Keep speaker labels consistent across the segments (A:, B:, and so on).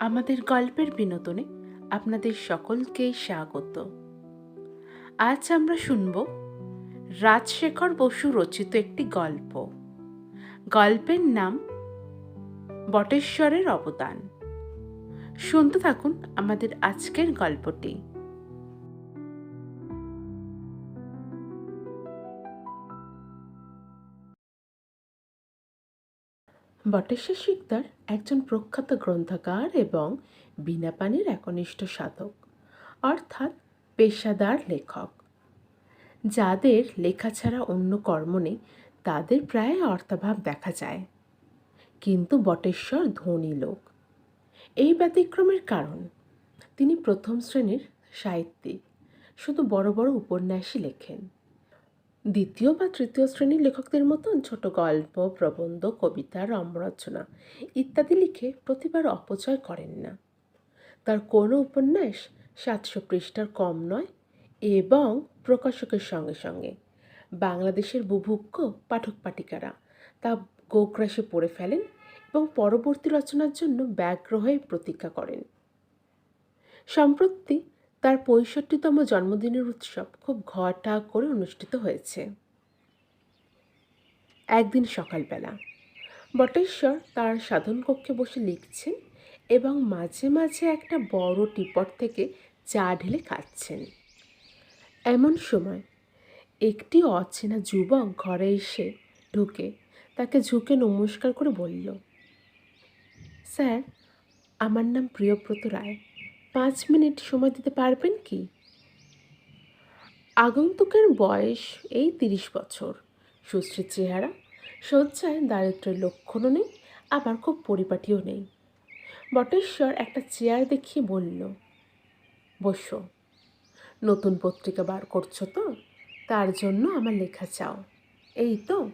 A: আমাদের গল্পের বিনোদনে আপনাদের সকলকে স্বাগত। আজ আমরা শুনব রাজশেখর বসু রচিত একটি গল্প। গল্পের নাম বটেশ্বরের অবদান। শুনতে থাকুন আমাদের আজকের গল্পটি। বটেশ্বর শিকদার একজন প্রখ্যাত গ্রন্থকার এবং বিনা পানির একনিষ্ঠ সাধক, অর্থাৎ পেশাদার লেখক। যাদের লেখা ছাড়া অন্য কর্ম নেই, তাদের প্রায় অর্থাভাব দেখা যায়। কিন্তু বটেশ্বর ধনী লোক। এই ব্যতিক্রমের কারণ, তিনি প্রথম শ্রেণির সাহিত্যিক, শুধু বড় বড় উপন্যাসই লেখেন। দ্বিতীয় বা তৃতীয় শ্রেণির লেখকদের মতন ছোট গল্প, প্রবন্ধ, কবিতা, রম্যরচনা ইত্যাদি লিখে প্রতিবার অপচয় করেন না। তার কোনো উপন্যাস সাতশো পৃষ্ঠার কম নয় এবং প্রকাশকের সঙ্গে সঙ্গে। বাংলাদেশের বুভুক্ষ পাঠক পাঠিকারা তা গোগ্রাসে পড়ে ফেলেন এবং পরবর্তী রচনার জন্য ব্যগ্র হয়ে প্রতীক্ষা করেন। সম্প্রতি তার পঁয়ষট্টিতম জন্মদিনের উৎসব খুব ঘটা করে অনুষ্ঠিত হয়েছে। একদিন সকালবেলা বটেশ্বর তার সাধন কক্ষে বসে লিখছেন এবং মাঝে মাঝে একটা বড় টিপট থেকে চা ঢেলে খাচ্ছেন। এমন সময় একটি অচেনা যুবক ঘরে এসে ঢুকে তাকে ঝুঁকে নমস্কার করে বলল, স্যার, আমার নাম প্রিয়ব্রত রায়। পাঁচ মিনিট সময় দিতে পারবেন কি? আগন্তুকের বয়স এই তিরিশ বছর। সুশ্রী চেহারা, শয্যায় দারিদ্রের লক্ষণও নেই, আবার খুব পরিপাটিও নেই। বটেশ্বর একটা চেয়ার দেখিয়ে বলল, বসো। নতুন পত্রিকা বার করছ তো? তার জন্য আমার লেখা চাও। এই তো?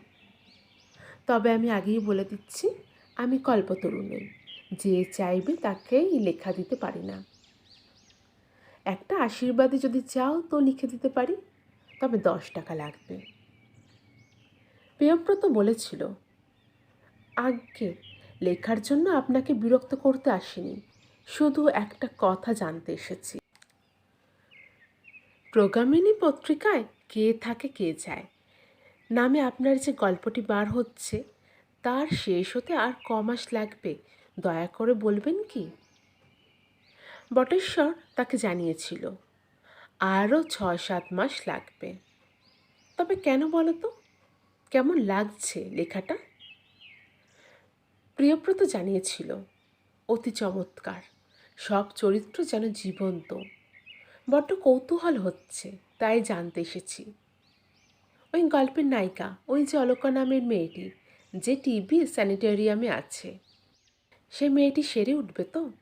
A: তবে আমি আগেই বলে দিচ্ছি, আমি কল্পতরু নই। যে চাইবে তাকেই লেখা দিতে পারি না। একটা আশীর্বাদে যদি চাও তো লিখে দিতে পারি, তবে দশ টাকা লাগবে। প্রিয়ব্রত বলেছিল, আজ্ঞে, লেখার জন্য আপনাকে বিরক্ত করতে আসিনি, শুধু একটা কথা জানতে এসেছি। প্রোগ্রামিনী পত্রিকায় কে থাকে কে যায়, নামে আপনার যে গল্পটি বার হচ্ছে, তার শেষ হতে আর ক মাস লাগবে, দয়া করে বলবেন কি? বটেশ্বর তাকে জানিয়েছিল। আরও ছয় সাত মাস লাগবে। তবে কেন বলো তো কেমন লাগছে লেখাটা? প্রিয়ব্রত জানিয়েছিল, অতি চমৎকার। সব চরিত্র যেন জীবন্ত। বড্ড কৌতূহল হচ্ছে, তাই জানতে এসেছি। ওই গল্পের নায়িকা, ওই যে অলকা নামের মেয়েটি, যে টিভি স্যানিটেরিয়ামে আছে। সে মেয়েটি সেরে উঠবে তো?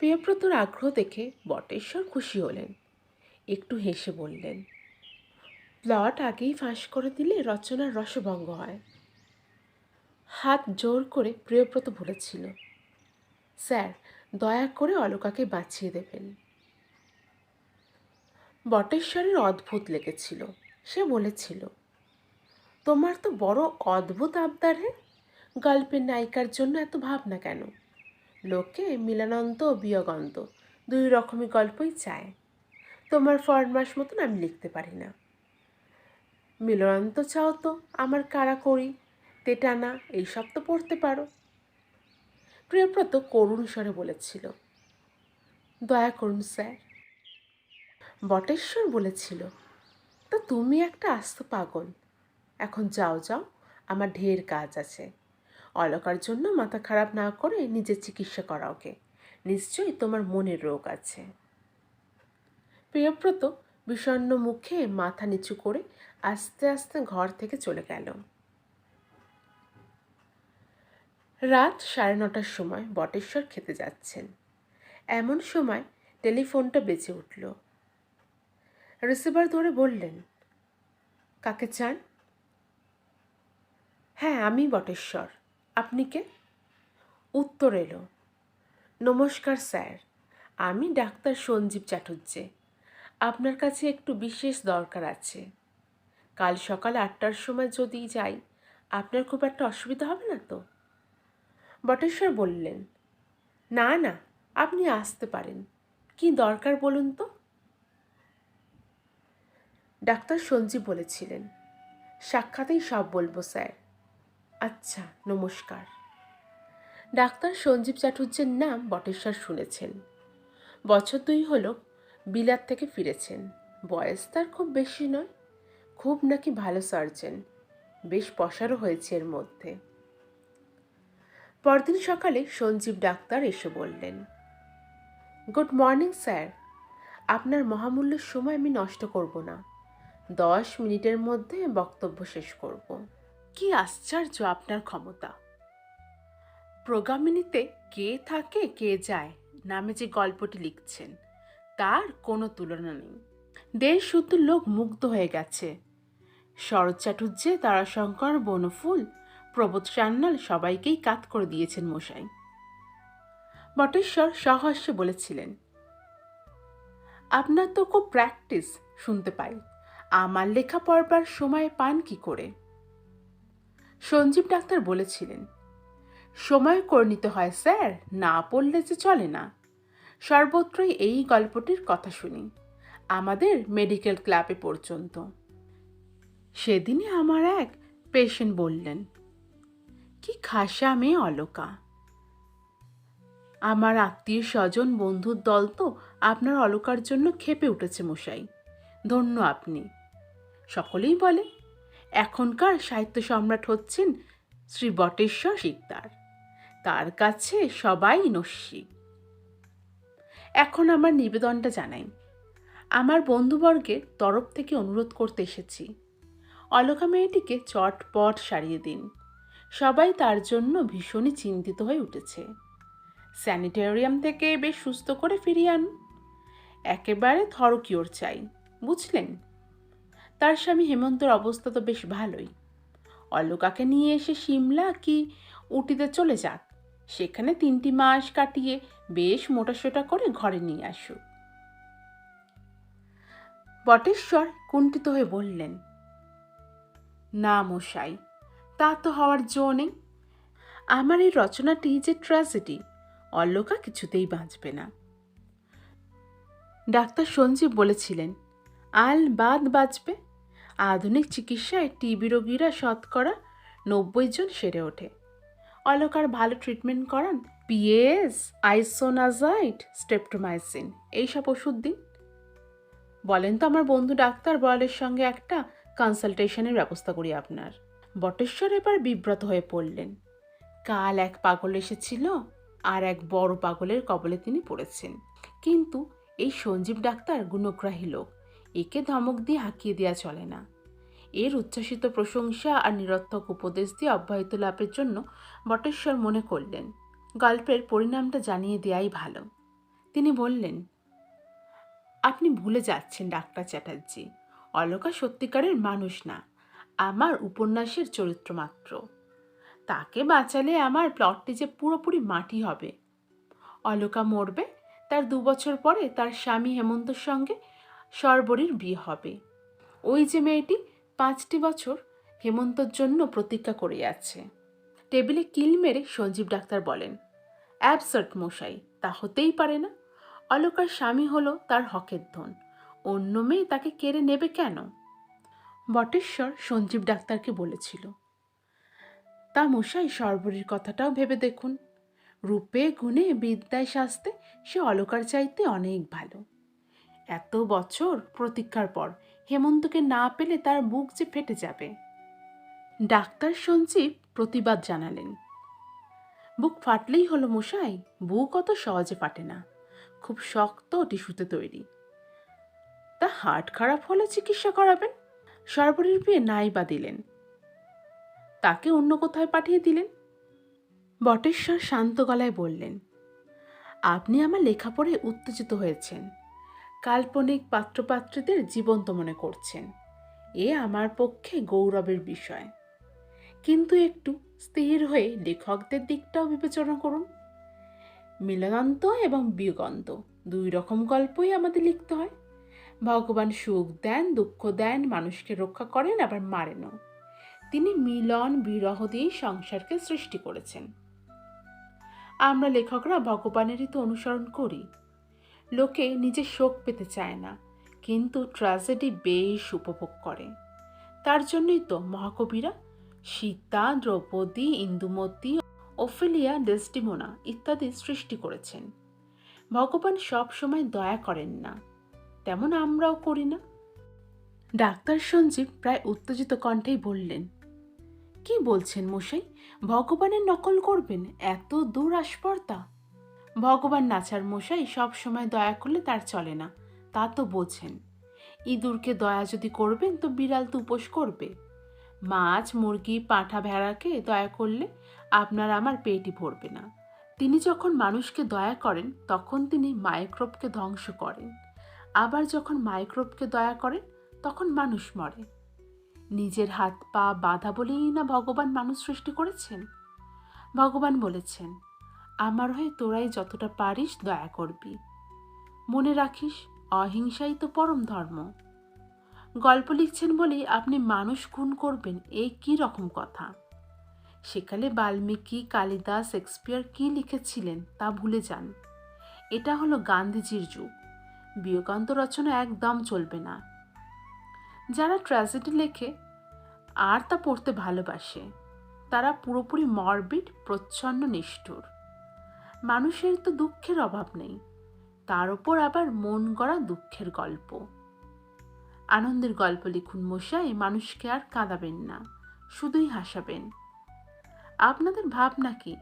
A: প্রিয়ব্রতর আগ্রহ দেখে বটেশ্বর খুশি হলেন। একটু হেসে বললেন, প্লট আগেই ফাঁস করে দিলে রচনার রসভঙ্গ হয়। হাত জোর করে প্রিয়ব্রত বলেছিল, স্যার, দয়া করে অলকাকে বাঁচিয়ে দেবেন। বটেশ্বরের অদ্ভুত লেগেছিল। সে বলেছিল, তোমার তো বড় অদ্ভুত আবদার হে। গল্পের নায়িকার জন্য এত ভাবনা কেন? লোকে মিলানন্ত ও বিয়োগন্ত। দুই রকমই গল্পই চায়। তোমার ফরমাস মতন আমি লিখতে পারি না। মিলনান্ত চাও তো আমার কারা করি? তেটানা, এইসব তো পড়তে পারো। প্রিয়ব্রত করুণ স্বরে বলেছিল। দয়া করুন, স্যার। বটেশ্বর বলেছিল, তা তুমি একটা আস্ত পাগল। এখন যাও যাও, আমার ঢের কাজ আছে। অলকার জন্য মাথা খারাপ না করে নিজের চিকিৎসা করা ওকে। নিশ্চয়ই তোমার মনের রোগ আছে। প্রিয়ব্রত বিষণ্ণ মুখে মাথা নিচু করে আস্তে আস্তে ঘর থেকে চলে গেল। রাত সাড়ে নটার সময় বটেশ্বর খেতে যাচ্ছেন। এমন সময় টেলিফোনটা বেজে উঠল। রিসিভার ধরে বললেন, কাকে চান? হ্যাঁ আমি বটেশ্বর। আপনি কে? উত্তর এলো। নমস্কার স্যার, আমি ডাক্তার সঞ্জীব চাটুর্যে আপনার কাছে একটু বিশেষ দরকার আছে। কাল সকাল আটটার সময় যদি যাই, আপনার খুব একটা অসুবিধা হবে না তো? বটেশ্বর বললেন, না না, আপনি আসতে পারেন। কি দরকার বলুন তো? ডাক্তার সঞ্জীব বলেছিলেন, সাক্ষাতেই সব বলব, স্যার। আচ্ছা নমস্কার। ডাক্তার সঞ্জীব চাটুর্যের নাম বটেশ্বর শুনেছেন। বছর দুই হলো বিলাত থেকে ফিরেছেন। বয়স তার খুব বেশি নয়, খুব নাকি ভালো সার্জেন। বেশ পসারও হয়েছে এর মধ্যে। পরদিন সকালে সঞ্জীব ডাক্তার এসে বললেন, গুড মর্নিং স্যার। আপনার মহামূল্য সময় আমি নষ্ট করব না। দশ মিনিটের মধ্যে বক্তব্য শেষ করব। কি আশ্চর্য আপনার ক্ষমতা। প্রোগ্রামিনীতে কে থাকে, কে যায়, নামে যে গল্পটি লিখছেন, তার কোনো তুলনা নেই। দেশ শুদ্ধ লোক মুগ্ধ হয়ে গেছে। শরৎ চাটুর্যে তারাশঙ্কর, বনফুল প্রবোধ সান্যাল সবাইকেই কাত করে দিয়েছেন মশাই। বটেশ্বর সহস্যে বলেছিলেন, আপনার তো খুব প্র্যাকটিস, শুনতে পাই। আমার লেখা পড়বার সময় পান কি করে? সঞ্জীব ডাক্তার বলেছিলেন, সময় করে নিতে হয়, স্যার। না পড়লে যে চলে না। সর্বত্রই এই গল্পটির কথা শুনি, আমাদের মেডিকেল ক্লাবে পর্যন্ত। সেদিনই আমার এক পেশেন্ট বললেন, কি খাসা মেয়ে অলকা। আমার আত্মীয় স্বজন, বন্ধুর দল তো আপনার অলকার জন্য খেপে উঠেছে মশাই। ধন্য আপনি। সকলেই বলে এখনকার সাহিত্য সম্রাট হচ্ছেন শ্রী বটেশ্বর শিকদার। তার কাছে সবাই নস্যি। এখন আমার নিবেদনটা জানাই। আমার বন্ধুবর্গের তরফ থেকে অনুরোধ করতে এসেছি। অলকা মেয়েটিকে চটপট সারিয়ে দিন। সবাই তার জন্য ভীষণই চিন্তিত হয়ে উঠেছে। স্যানিটেরিয়াম থেকে বেশ সুস্থ করে ফিরিয়ে আনুন। একেবারে থরকিওর চাই, বুঝলেন? তার স্বামী হেমন্তর অবস্থা তো বেশ ভালোই। অল্লকাকে নিয়ে এসে সিমলা কি উটিতে চলে যাক, সেখানে তিনটি মাস কাটিয়ে বেশ মোটাসোটা করে ঘরে নিয়ে আসুক। বটেশ্বর কুণ্ঠিত হয়ে বললেন, না মশাই, তা তো হওয়ার জো নেই। আমার এই রচনাটি যে ট্র্যাজেডি অল্লকা কিছুতেই বাঁচবে না। ডাক্তার সঞ্জীব বলেছিলেন, আল বাদ বাঁচবে আধুনিক চিকিৎসায় টিবি রোগীরা শতকরা নব্বই জন সেরে ওঠে। অলকার ভালো ট্রিটমেন্ট করান পিএস আইসোনাজাইট স্টেপটোমাইসিন এইসব ওষুধ দিন। বলেন তো আমার বন্ধু ডাক্তার বয়ালের সঙ্গে একটা কনসালটেশনের ব্যবস্থা করি আপনার। বটেশ্বর এবার বিব্রত হয়ে পড়লেন। কাল এক পাগল এসেছিল আর এক বড় পাগলের কবলে তিনি পড়েছেন। কিন্তু এই সঞ্জীব ডাক্তার গুণগ্রাহী লোক। একে ধমক দিয়ে হাঁকিয়ে দেওয়া চলে না। এর উচ্ছ্বাসিত প্রশংসা আর নিরর্থক উপদেশ দিয়ে অব্যাহত লাভের জন্য বটেশ্বর মনে করলেন। গল্পের পরিণামটা জানিয়ে দেয়াই ভালো। তিনি বললেন, আপনি ভুলে যাচ্ছেন, ডাক্তার চ্যাটার্জি। অলকা সত্যিকারের মানুষ না, আমার উপন্যাসের চরিত্র মাত্র। তাকে বাঁচালে আমার প্লটটি যে পুরোপুরি মাটি হবে। অলকা মরবে, তার দু বছর পরে তার স্বামী হেমন্তর সঙ্গে সর্বরীর বিয়ে হবে। ওই যে মেয়েটি পাঁচটি বছর হেমন্তর জন্য প্রতীক্ষা করে আছে টেবিলে কিল মেরে সঞ্জীব ডাক্তার বলেন, অ্যাবসার্ট মশাই, তা হতেই পারে না। অলকার স্বামী হলো তার হকের ধন। অন্য মেয়ে তাকে কেড়ে নেবে কেন? বটেশ্বর সঞ্জীব ডাক্তারকে বলেছিল, তা মশাই, সর্বরীর কথাটাও ভেবে দেখুন। রূপে, গুণে, বিদ্যায় শাস্তে সে অলকার চাইতে অনেক ভালো। এত বছর প্রতীক্ষার পর হেমন্তকে না পেলে তার বুক যে ফেটে যাবে। ডাক্তার সঞ্জীব প্রতিবাদ জানালেন। বুক ফাটলেই হলো মশাই, বুক অত সহজে ফাটে না। খুব শক্ত টিস্যুতে তৈরি। তা হার্ট খারাপ হলে চিকিৎসা করাবেন? সর্বরীর বিয়ে নাই বা দিলেন। তাকে অন্য কোথায় পাঠিয়ে দিলেন? বটেশ্বর শান্ত গলায় বললেন, আপনি আমার লেখা পড়ে উত্তেজিত হয়েছেন। কাল্পনিক পাত্রপাত্রীদের জীবন্ত মনে করছেন। এ আমার পক্ষে গৌরবের বিষয়। কিন্তু একটু স্থির হয়ে লেখকদের দিকটাও বিবেচনা করুন। মিলনান্ত এবং বিয়োগান্ত দুই রকম গল্পই আমাদের লিখতে হয়। ভগবান সুখ দেন, দুঃখ দেন, মানুষকে রক্ষা করেন, আবার মারেনও। তিনি মিলন, বিরহ দিয়েই সংসারকে সৃষ্টি করেছেন। আমরা লেখকরা ভগবানেরই তো অনুসরণ করি। লোকে নিজে শোক পেতে চায় না, কিন্তু ট্র্যাজেডি বেশ উপভোগ করে। তার জন্যই তো মহাকবিরা সীতা, দ্রৌপদী, ইন্দুমতী, ওফেলিয়া ডেসডিমোনা ইত্যাদি সৃষ্টি করেছেন। ভগবান সব সময় দয়া করেন না, তেমন আমরাও করি না। ডাক্তার সঞ্জীব প্রায় উত্তেজিত কণ্ঠেই বললেন, কি বলছেন মশাই? ভগবানের নকল করবেন? এত দূর আসপর্দা? ভগবান নাচার মশাই সব সময় দয়া করলে তার চলে না, তা তো বোঝেন। ইঁদুরকে দয়া যদি করবেন, তো বিড়াল তো উপোস করবে। মাছ, মুরগি, পাঁঠা ভেড়াকে দয়া করলে আপনার আমার পেটই ভরবে না। তিনি যখন মানুষকে দয়া করেন, তখন তিনি মাইক্রোবকে ধ্বংস করেন। আবার যখন মাইক্রোবকে দয়া করেন, তখন মানুষ মরে। নিজের হাত পা বাঁধা বলেই না ভগবান মানুষ সৃষ্টি করেছেন? ভগবান বলেছেন আমার হয়ে তোরাই যতটা পারিস দয়া করবি। মনে রাখিস, অহিংসাই তো পরম ধর্ম। গল্প লিখছেন বলেই আপনি মানুষ খুন করবেন এই কি রকম কথা? সেকালে বাল্মীকি, কালিদাস, শেক্সপিয়ার কি লিখেছিলেন তা ভুলে যান। এটা হলো গান্ধীজির যুগ। বিয়োগান্ত রচনা একদম চলবে না। যারা ট্র্যাজেডি লেখে, আর তা পড়তে ভালোবাসে। তারা পুরোপুরি মরবিড প্রচ্ছন্ন, নিষ্ঠুর। মানুষের তো দুঃখের অভাব নেই। তার ওপর আবার মন গড়া দুঃখের গল্প। আনন্দের গল্প লিখুন মশাই, মানুষকে আর কাঁদাবেন না, শুধুই হাসাবেন। আপনাদের ভাবনা কি?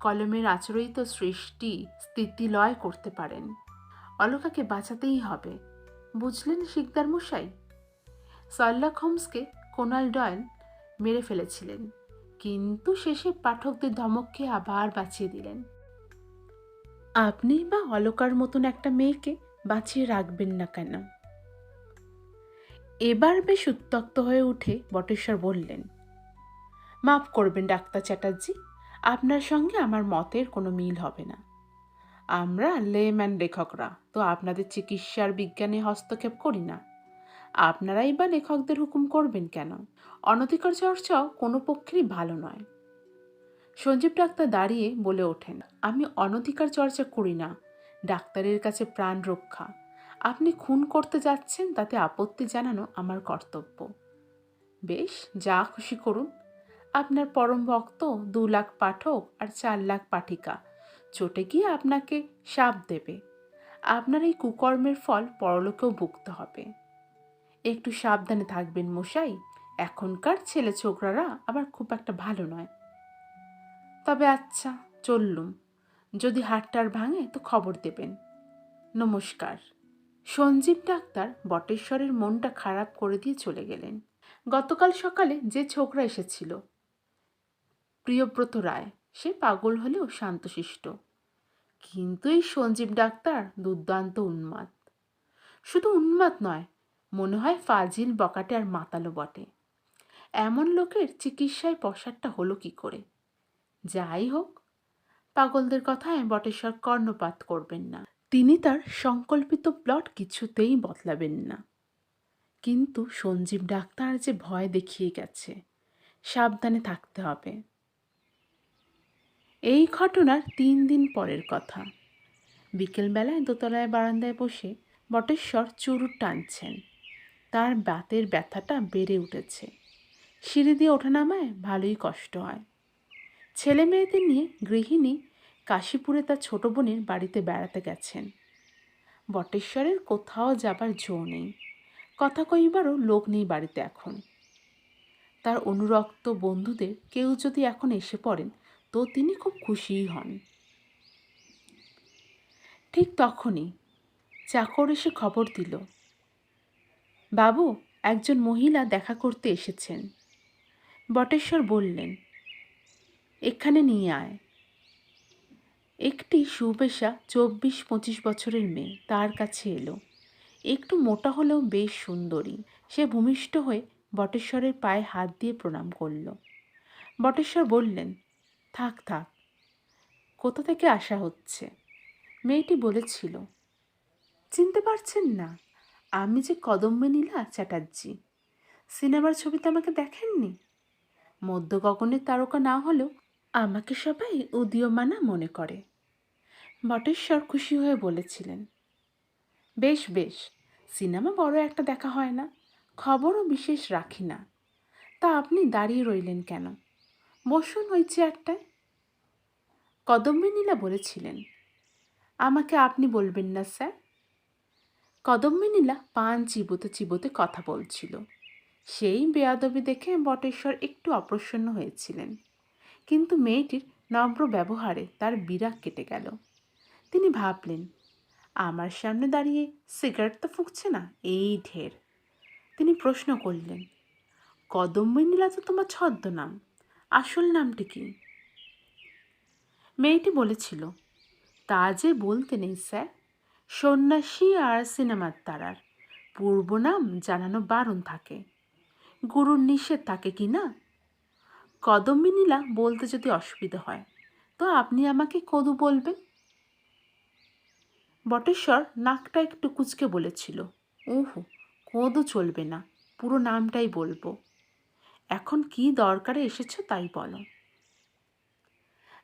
A: কলমের আচরিত সৃষ্টি স্থিতি লয় করতে পারেন। অলকাকে বাঁচাতেই হবে। বুঝলেন শিকদার মশাই? সার্লাক হোমসকে কোনাল ডয়েল মেরে ফেলেছিলেন, কিন্তু শেষে পাঠকদের ধমককে আবার বাঁচিয়ে দিলেন। আপনি বা অলকার মতন একটা মেয়েকে বাঁচিয়ে রাখবেন না কেন? এবার বেশ উত্তক্ত হয়ে উঠে বটেশ্বর বললেন, মাফ করবেন ডাক্তার চ্যাটার্জি, আপনার সঙ্গে আমার মতের কোনো মিল হবে না। আমরা লেম্যান লেখকরা, তো আপনাদের চিকিৎসার বিজ্ঞানে হস্তক্ষেপ করি না। আপনারাই বা লেখকদের হুকুম করবেন কেন? অনধিকার চর্চাও কোনো পক্ষেরই ভালো নয়। সঞ্জীব ডাক্তার দাঁড়িয়ে বলে ওঠেন, আমি অনধিকার চর্চা করি না। ডাক্তারের কাছে প্রাণ রক্ষা। আপনি খুন করতে যাচ্ছেন, তাতে আপত্তি জানানো আমার কর্তব্য। বেশ, যা খুশি করুন। আপনার পরম ভক্ত, দু লাখ পাঠক আর চার লাখ পাঠিকা। চটে গিয়ে আপনাকে সাপ দেবে। আপনার এই কুকর্মের ফল পরলোকেও ভুগতে হবে। একটু সাবধানে থাকবেন মশাই। এখনকার ছেলে ছোকরারা আবার খুব একটা ভালো নয়। তবে আচ্ছা চললুম। যদি হাটটার ভাঙে, তো খবর দেবেন। নমস্কার। সঞ্জীব ডাক্তার বটেশ্বরের মনটা খারাপ করে দিয়ে চলে গেলেন। গতকাল সকালে যে ছোকরা এসেছিল, প্রিয়ব্রত রায়, সে পাগল হলেও শান্তশিষ্ট। কিন্তু এই সঞ্জীব ডাক্তার দুর্দান্ত উন্মাদ। শুধু উন্মাদ নয়, মনে হয় ফাজিল, বকাটে আর মাতালো বটে। এমন লোকের চিকিৎসায় পশারটা হলো কি করে? যাই হোক, পাগলদের কথায় বটেশ্বর কর্ণপাত করবেন না। তিনি তার সংকল্পিত প্লট কিছুতেই বদলাবেন না। কিন্তু সঞ্জীব ডাক্তার যে ভয় দেখিয়ে গেছে, সাবধানে থাকতে হবে। এই ঘটনার তিন দিন পরের কথা। বিকেলবেলায় দোতলায় বারান্দায় বসে বটেশ্বর চুরুট টানছেন। তার বাতের ব্যথাটা বেড়ে উঠেছে। সিঁড়ি দিয়ে ওঠানামায় ভালোই কষ্ট হয়। ছেলে মেয়েদের নিয়ে গৃহিণী কাশীপুরে তার ছোট বোনের বাড়িতে বেড়াতে গেছেন। বটেশ্বরের কোথাও যাবার জো নেই। কথা কইবারও লোক নেই বাড়িতে এখন। তার অনুরক্ত বন্ধুদের কেউ যদি এখন এসে পড়েন, তো তিনি খুব খুশিই হন। ঠিক তখনই চাকর এসে খবর দিল, বাবু, একজন মহিলা দেখা করতে এসেছেন। বটেশ্বর বললেন এখানে নিয়ে আয়। একটি সুবেশা চব্বিশ পঁচিশ বছরের মেয়ে তার কাছে এলো। একটু মোটা হলেও বেশ সুন্দরী। সে ভূমিষ্ঠ হয়ে বটেশ্বরের পায়ে হাত দিয়ে প্রণাম করল। বটেশ্বর বললেন, থাক থাক, কোথা থেকে আসা হচ্ছে? মেয়েটি বলেছিল, চিনতে পারছেন না, আমি যে কদম্বে নীলা চ্যাটার্জি। সিনেমার ছবিতে আমাকে দেখেননি? মধ্য গগনের তারকা না হলেও আমাকে সবাই উদীয়মানা মনে করে। বটেশ্বর খুশি হয়ে বলেছিলেন, বেশ বেশ, সিনেমা বড় একটা দেখা হয় না, খবরও বিশেষ রাখি না। তা আপনি দাঁড়িয়ে রইলেন কেন? বসুন ওই চেয়ারটায়। কদম্বিনীলা বলেছিলেন, আমাকে আপনি বলবেন না, স্যার? কদম্বিনীলা পান চিবোতে চিবোতে কথা বলছিল। সেই বেয়াদবি দেখে বটেশ্বর একটু অপ্রসন্ন হয়েছিলেন। কিন্তু মেয়েটির নম্র ব্যবহারে তার বিরাগ কেটে গেল। তিনি ভাবলেন, আমার সামনে দাঁড়িয়ে সিগারেট তো ফুঁকছে না, এই ঢের। তিনি প্রশ্ন করলেন কদম্বিনীলা তো তোমার ছদ্মনাম, আসল নামটি কি? মেয়েটি বলেছিল, তা যে বলতে নেই, স্যার। সন্ন্যাসী আর সিনেমার তারার। পূর্ব নাম জানানো বারণ থাকে। গুরুর নিষেধ থাকে কি না কদম্বিনীলা বলতে যদি অসুবিধা হয়, তো আপনি আমাকে কদু বলবেন। বটেশ্বর নাকটা একটু কুচকে বলেছিল ওহো কদু চলবে না, পুরো নামটাই বলব। এখন কি দরকারে এসেছ তাই বলো।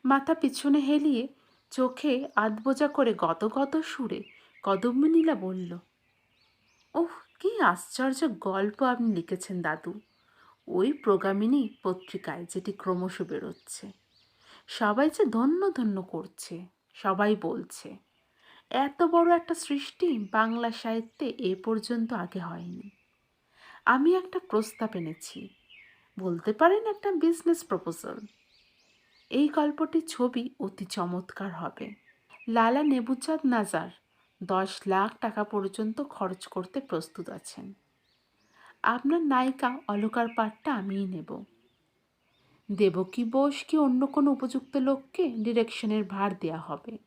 A: মাথা পিছনে হেলিয়ে চোখে আধবোজা করে গত গত সুরে কদম্বিনীলা বলল ওহ কি আশ্চর্য গল্প আপনি লিখেছেন দাদু। ওই প্রগামিনী পত্রিকায় যেটি ক্রমশ বেরোচ্ছে। সবাই যে ধন্য ধন্য করছে, সবাই বলছে, এত বড় একটা সৃষ্টি বাংলা সাহিত্যে এ পর্যন্ত আগে হয়নি। আমি একটা প্রস্তাব এনেছি, বলতে পারেন একটা বিজনেস প্রপোজাল এই গল্পটির ছবি অতি চমৎকার হবে। লালা নেবুচাঁদ নাজার দশ লাখ টাকা পর্যন্ত খরচ করতে প্রস্তুত আছেন। আপনার নায়িকা অলকার পাঠটা আমিই নেব। দেব কি বোস কি অন্য কোনো উপযুক্ত লোককে ডিরেকশনের ভার দেয়া হবে?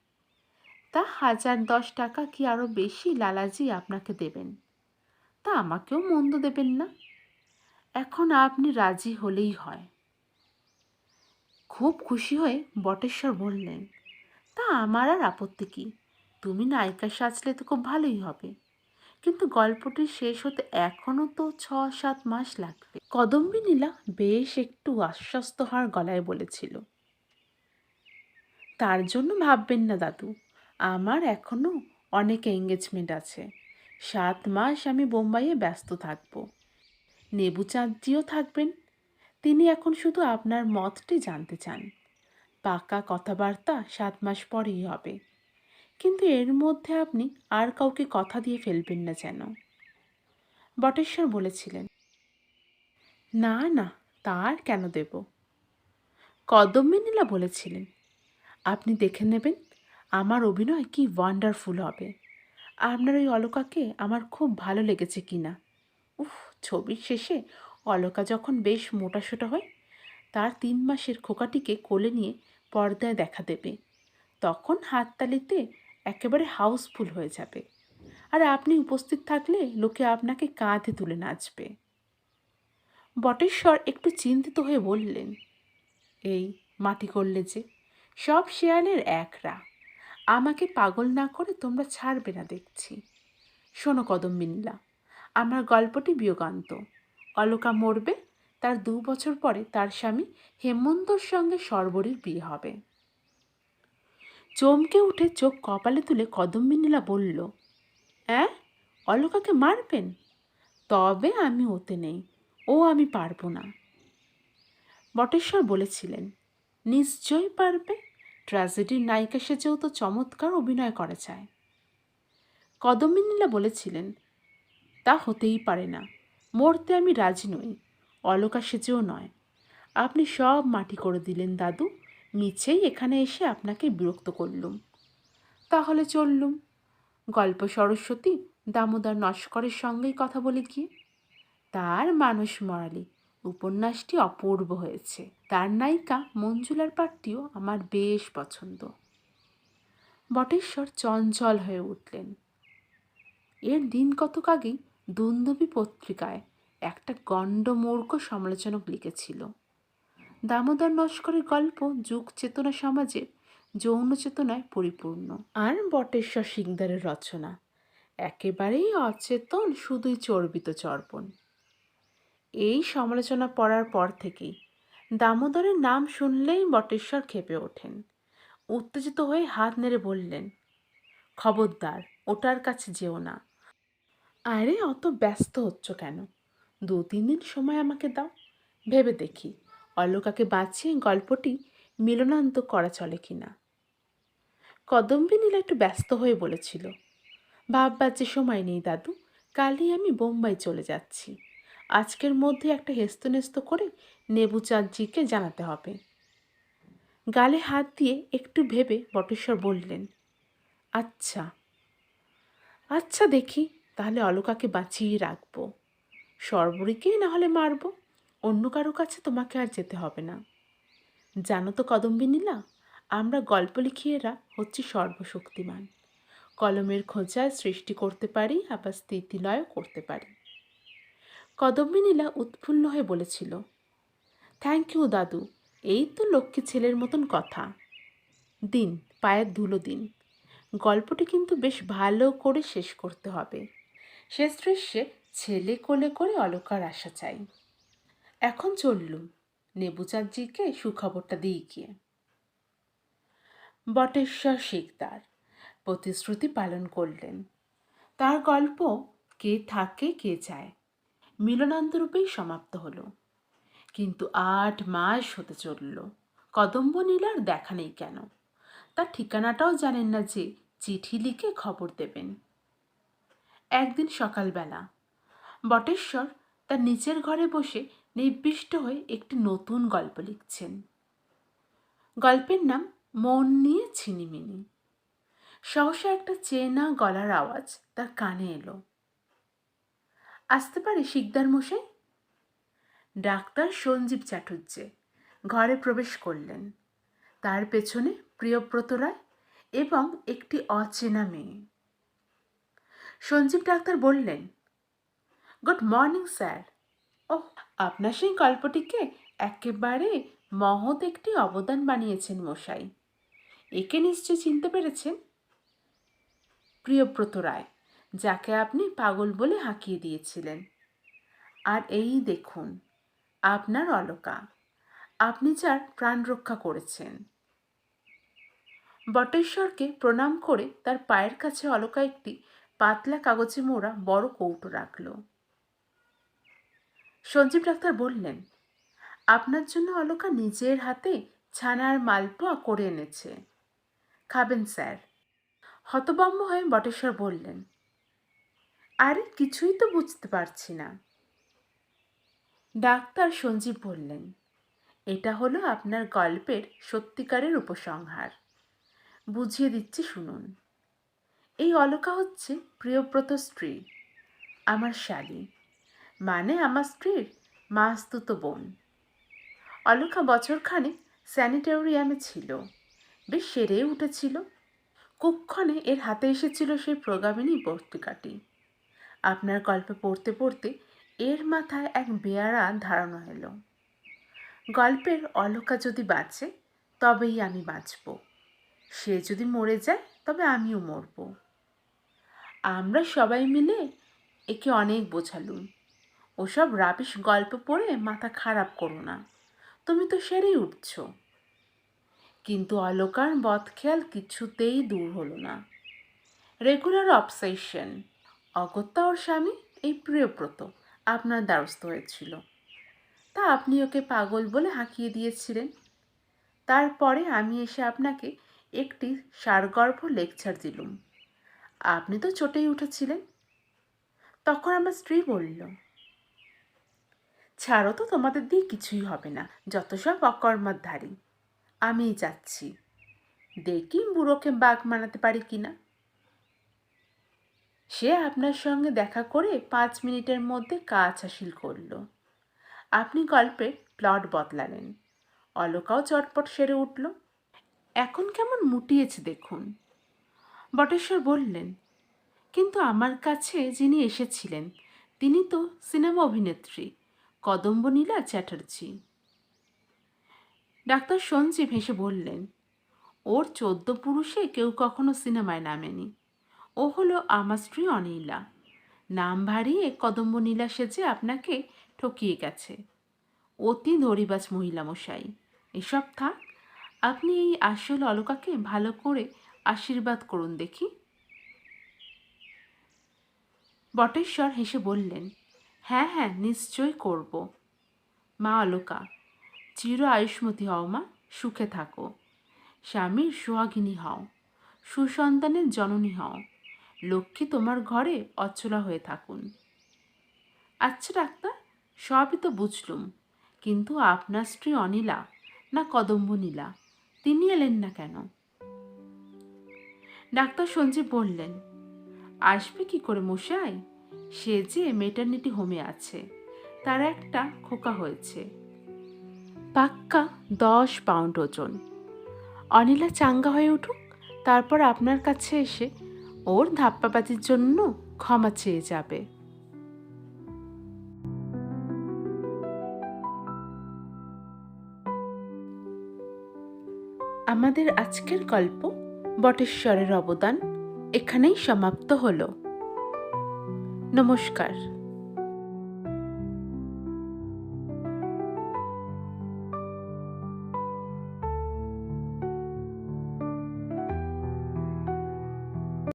A: তা হাজার দশ টাকা কি আরও বেশি লালাজি আপনাকে দেবেন? তা আমাকেও মন্দ দেবেন না। এখন আপনি রাজি হলেই হয়। খুব খুশি হয়ে বটেশ্বর বললেন, তা আমার আর আপত্তি কি? তুমি নায়িকা সাজলে তো খুব ভালোই হবে। কিন্তু গল্পটি শেষ হতে এখনও তো ছ সাত মাস লাগবে। কদম্বী নীলা বেশ একটু আশ্বস্ত হওয়ার গলায় বলেছিল, তার জন্য ভাববেন না দাদু, আমার এখনও অনেক এঙ্গেজমেন্ট আছে। সাত মাস আমি বোম্বাইয়ে ব্যস্ত থাকব। নেবুচাঁদজিও থাকবেন। তিনি এখন শুধু আপনার মতটি জানতে চান। পাকা কথাবার্তা সাত মাস পরেই হবে। কিন্তু এর মধ্যে আপনি আর কাউকে কথা দিয়ে ফেলবেন না যেন। বটেশ্বর বলেছিলেন, না না তার কেন দেব? কদম্বিনীলা বলেছিলেন, আপনি দেখে নেবেন, আমার অভিনয় কি ওয়ান্ডারফুল হবে। আপনার ওই অলকাকে আমার খুব ভালো লেগেছে কি না? উফ, ছবির শেষে অলকা যখন বেশ মোটাসোটা হয়, তার তিন মাসের খোকাটিকে কোলে নিয়ে পর্দায় দেখা দেবে। তখন হাততালিতে একেবারে হাউসফুল হয়ে যাবে। আর আপনি উপস্থিত থাকলে লোকে আপনাকে কাঁধে তুলে নাচবে। বটেশ্বর একটু চিন্তিত হয়ে বললেন, এই মাটি করলে যে, সব শেয়ালের একরা। আমাকে পাগল না করে তোমরা ছাড়বে না দেখছি। শোনো কদম্বিনীলা আমার গল্পটি বিয়োগান্ত। অলকা মরবে, তার দু বছর পরে তার স্বামী হেমন্তর সঙ্গে সর্বরীর বিয়ে হবে। চমকে উঠে চোখ কপালে তুলে কদম্বিনীলা বলল, অ্যাঁ? অলকাকে মারবেন? তবে আমি ওতে নেই, ও আমি পারব না। বটেশ্বর বলেছিলেন, নিশ্চয়ই পারবে, ট্র্যাজেডির নায়িকা সেজেও তো চমৎকার অভিনয় করা চায় কদম্বিনীলা বলেছিলেন, তা হতেই পারে না, মরতে আমি রাজি নই, অলকা সেজেও নয়, আপনি সব মাটি করে দিলেন দাদু মিছেই এখানে এসে আপনাকে বিরক্ত করলুম। তাহলে চললুম। গল্প সরস্বতী দামোদর নস্করের সঙ্গেই কথা বলে গিয়ে তার মানুষ মরালি উপন্যাসটি অপূর্ব হয়েছে। তার নায়িকা মঞ্জুলার পাঠটিও আমার বেশ পছন্দ। বটেশ্বর চঞ্চল হয়ে উঠলেন। এর দিন কতক আগেই দুন্দবী পত্রিকায় একটা গণ্ডমূর্খ সমালোচনক লিখেছিল। দামোদর নস্করের গল্প যুগ চেতনা সমাজের যৌন চেতনায় পরিপূর্ণ। আর বটেশ্বর সিংদারের রচনা। একেবারেই অচেতন, শুধুই চর্বিত চর্পণ। এই সমালোচনা পড়ার পর থেকেই দামোদরের নাম শুনলেই বটেশ্বর খেপে ওঠেন। উত্তেজিত হয়ে হাত নেড়ে বললেন, খবরদার, ওটার কাছে যেও না। আরে, অত ব্যস্ত হচ্ছ কেন? দু তিন দিন সময় আমাকে দাও। ভেবে দেখি। অলোকাকে বাঁচিয়ে গল্পটি মিলনান্ত করা চলে কিনা। কদম্বী নীলা একটু ব্যস্ত হয়ে বলেছিল ভাববার যে সময় নেই দাদু, কালই আমি বোম্বাই চলে যাচ্ছি। আজকের মধ্যে একটা হেস্তনেস্ত করে নেবুচাঁদজিকে জানাতে হবে গালে হাত দিয়ে একটু ভেবে বটেশ্বর বললেন আচ্ছা আচ্ছা দেখি, তাহলে অলোকাকে বাঁচিয়ে রাখব। সর্বরীকেই না হলে মারবো। অন্য কারও কাছে তোমাকে আর যেতে হবে না। জানো তো কদম্বী নীলা, আমরা গল্প লিখিয়েরা হচ্ছি সর্বশক্তিমান। কলমের খোঁজায় সৃষ্টি করতে পারি, আবার স্থিতিলয়ও করতে পারি। কদম্বী নীলা উৎফুল্ল হয়ে বলেছিল থ্যাংক ইউ দাদু। এই তো লক্ষ্মী ছেলের মতন কথা। দিন, পায়ের ধুলো দিন। গল্পটি কিন্তু বেশ ভালো করে শেষ করতে হবে। শেষ দৃশ্যে ছেলে কোলে করে অলকার আসা চাই। এখন চললুম। নেবুচাঁদজিকে সুখবরটা দিই গিয়ে। বটেশ্বর শিকদার প্রতিশ্রুতি পালন করলেন। তার গল্প কে থাকে কে যায় মিলনান্তরূপেই সমাপ্ত হলো। কিন্তু আট মাস হতে চলল। কদম্ব নীলার দেখা নেই কেন? তার ঠিকানাটাও জানেন না যে চিঠি লিখে খবর দেবেন। একদিন সকালবেলা বটেশ্বর তার নিচের ঘরে বসে নির্বিষ্ট হয়ে একটি নতুন গল্প লিখছেন। গল্পের নাম মন নিয়ে ছিনিমিনি। সহসা একটা চেনা গলার আওয়াজ তার কানে এলো। আসতে পারে শিকদার মশাই? ডাক্তার সঞ্জীব চাটুর্যে ঘরে প্রবেশ করলেন। তার পেছনে প্রিয়ব্রত রায় এবং একটি অচেনা মেয়ে। সঞ্জীব ডাক্তার বললেন, গুড মর্নিং স্যার। ওহ আপনার সেই গল্পটিকে একেবারে মহৎ একটি অবদান বানিয়েছেন মশাই। একে নিশ্চয় চিনতে পেরেছেন? প্রিয়ব্রত রায়, যাকে আপনি পাগল বলে হাঁকিয়ে দিয়েছিলেন। আর এই দেখুন, আপনার অলকা, আপনি যার প্রাণ রক্ষা করেছেন। বটেশ্বরকে প্রণাম করে তার পায়ের কাছে অলকা একটি পাতলা কাগজে মোড়া বড় কৌটো রাখল। সঞ্জীব ডাক্তার বললেন, আপনার জন্য অলকা নিজের হাতে ছানার মালপোয়া করে এনেছে। খাবেন, স্যার। হতবম্ব হয়ে বটেশ্বর বললেন, আরে, কিছুই তো বুঝতে পারছি না। ডাক্তার সঞ্জীব বললেন, এটা হলো আপনার গল্পের সত্যিকারের উপসংহার। বুঝিয়ে দিচ্ছি, শুনুন। এই অলকা হচ্ছে প্রিয়ব্রত স্ত্রী, আমার শালী। মানে আমার স্ত্রীর মাস্তুত বোন। অলকা বছরখানে স্যানিটোরিয়ামে ছিল। বেশ সেরে উঠেছিল। কুক্ষণে এর হাতে এসেছিল সেই প্রগামিনী পত্রিকাটি আপনার গল্পে পড়তে পড়তে এর মাথায় এক বেয়ারা ধারণা এলো। গল্পের অলকা যদি বাঁচে, তবেই আমি বাঁচব। সে যদি মরে যায়, তবে আমিও মরব। আমরা সবাই মিলে একে অনেক বোঝালুম। ওসব রাবিশ গল্প পড়ে মাথা খারাপ করো না। তুমি তো সেরেই উঠছ। কিন্তু অলকার বদখেয়াল কিছুতেই দূর হলো না। রেগুলার অবসেশন অগত্যা ওর স্বামী, এই প্রিয়ব্রত, আপনার দ্বারস্থ হয়েছিল। তা আপনি ওকে পাগল বলে হাঁকিয়ে দিয়েছিলেন। তারপরে আমি এসে আপনাকে একটি সারগর্ভ লেকচার দিলুম। আপনি তো চটেই উঠেছিলেন। তখন আমার স্ত্রী বলল ছাড়ো তো তোমাদের দিয়ে কিছুই হবে না। যত সব অকর্মার ধারী আমিই যাচ্ছি। দেখি বুড়োকে বাঘ মানাতে পারি কিনা সে আপনার সঙ্গে দেখা করে পাঁচ মিনিটের মধ্যে কাজ হাসিল করল। আপনি গল্পের প্লট বদলালেন। অলকাও চটপট সেরে উঠল। এখন কেমন মুটিয়েছে দেখুন। বটেশ্বর বললেন, কিন্তু আমার কাছে যিনি এসেছিলেন, তিনি তো সিনেমা অভিনেত্রী। কদম্বনীলা চ্যাটার্জি। ডাক্তার সঞ্জীব হেসে বললেন, ওর চোদ্দ পুরুষে কেউ কখনো সিনেমায় নামেনি। ও হলো আমার স্ত্রী অনিলা। নাম ভারিয়ে কদম্ব নীলা সেজে আপনাকে ঠকিয়ে গেছে। অতি দড়িবাজ মহিলা মশাই এসব থাক, আপনি এই আসল অলকাকে ভালো করে আশীর্বাদ করুন দেখি। বটেশ্বর হেসে বললেন হ্যাঁ হ্যাঁ নিশ্চয় করব। মা অলকা চির আয়ুষ্মতী হও মা, সুখে থাকো। স্বামীর সোহাগিনী হও, সুসন্তানের জননী হও। লক্ষ্মী তোমার ঘরে অচলা হয়ে থাকুন। আচ্ছা ডাক্তার, সবই তো বুঝলুম, কিন্তু আপনার স্ত্রী অনিলা না কদম্ব নীলা তিনি এলেন না কেন? ডাক্তার সঞ্জীব বললেন, আসবে কি করে মশাই? সে যে মেটার্নিটি হোমে আছে, তার একটা খোকা হয়েছে। পাক্কা দশ পাউন্ড ওজন। অনিলা চাঙ্গা হয়ে উঠুক, তারপর আপনার কাছে এসে ওর ধাপ্পাবাজির জন্য ক্ষমা চেয়ে যাবে। আমাদের আজকের গল্প বটেশ্বরের অবদান এখানেই সমাপ্ত হলো। নমস্কার।